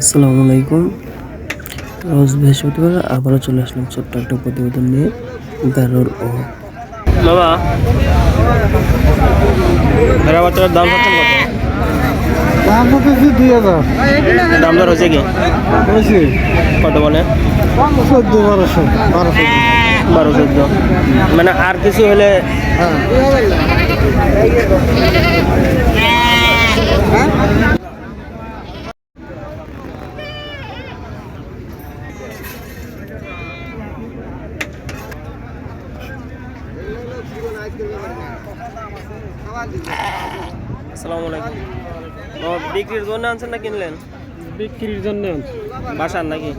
আসসালামু আলাইকুম। রোজ বৃহস্পতিবার আবারও চলে আসলাম ছোট্ট একটা প্রতিবেদন নিয়ে গারোর ও। বাবা। ভেড়া বাচ্চার দাম কত? কত দাম হতেছে দুই হাজার। দাম দর হয়েছে কি? হয়েছে। কত বলে? চোদ্দ বারোশো বারোশো। বারো চোদ্দ। মানে আর কিছু হলে হ্যাঁ। আসসালামু আলাইকুম। বাবা বিক্রির জন্য আনছেন না কিনলেন? বিক্রির জন্য আনছি। বাসার নাকি?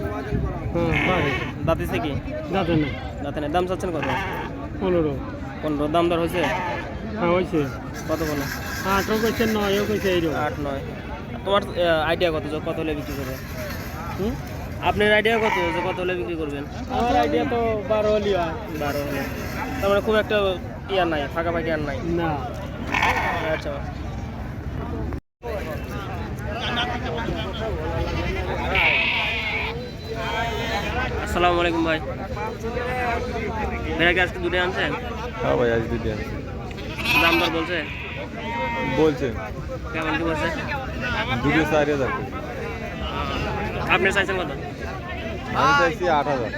হ্যাঁ দাঁতিছে কি? যাতে না দাঁতে নেই। দাম চাচ্ছেন কত? পনেরো। পনেরো। দাম দর হয়েছে? হ্যাঁ হয়েছে। কত বলো? আটও কইছে নয়ও কইছে এইরকম। আট নয়। তোমার আইডিয়া কত? কত হলে বিক্রি করবে? হুম? আপনার আইডিয়া কত যে কত হলে বিক্রি করবেন? আমার আইডিয়া তো বারো হলি বারো হলে। তার মানে খুব একটা ইয়ার নাই ফাঁকাফাঁকি আর নাই? না। আচ্ছা। আসসালামু আলাইকুম ভাই। ভেড়া কি আজকে দুটো আনছেন? হ্যাঁ ভাই আজ দুটো আনছি। দাম দর বলছে? বলছে। কেমন কি বলছে? দুটো চার হাজার। করে। আপনি চাইছেন কত? আমি চাইছি আট হাজার।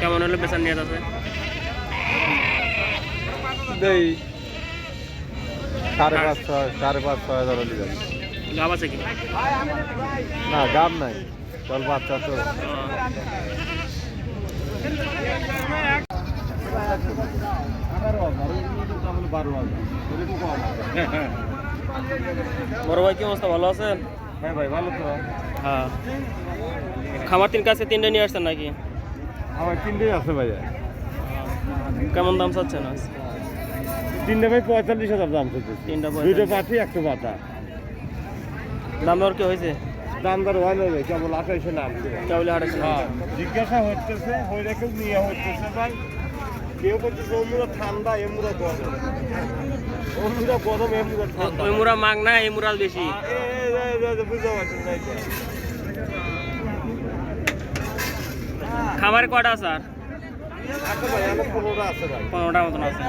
কেমন হলে বেচার নিয়ে আছে? দেই। সাড়ে পাঁচ ছয় সাড়ে পাঁচ ছয় হাজার হলে যাবে। গাব আছে কি? না দাম নাই। চল বাচ্চা তো। বড় ভাই কি অবস্থা? ভালো আছেন? হ্যাঁ ভাই ভালো তো। হ্যাঁ। খামার তিন কাছে তিনটে নিয়ে আসছেন নাকি? আমার তিনটেই আছে ভাই কেমন দাম চাচ্ছেন আজ? তিনটে ভাই পঁয়তাল্লিশ হাজার দাম চলছে তিনটা পয়সা পাঠি একটা পাতা দাম দর কি হয়েছে? দাম দর হয় না কেবল আঠাইশে নাম কেবল হাটেছে হ্যাঁ জিজ্ঞাসা হচ্ছে হয়ে নিয়ে হচ্ছে ভাই। কেউ বলছে অমুরা ঠান্ডা এমুরা গরম। অমুরা গরম এমুরা ঠান্ডা। ওই মুরা মাগ না এই মুরাল বেশি। বুঝতে পারছেন তাই তো খামারে কটা স্যার আছে আমার আছে ভাই। পনেরোটার মতন আছে।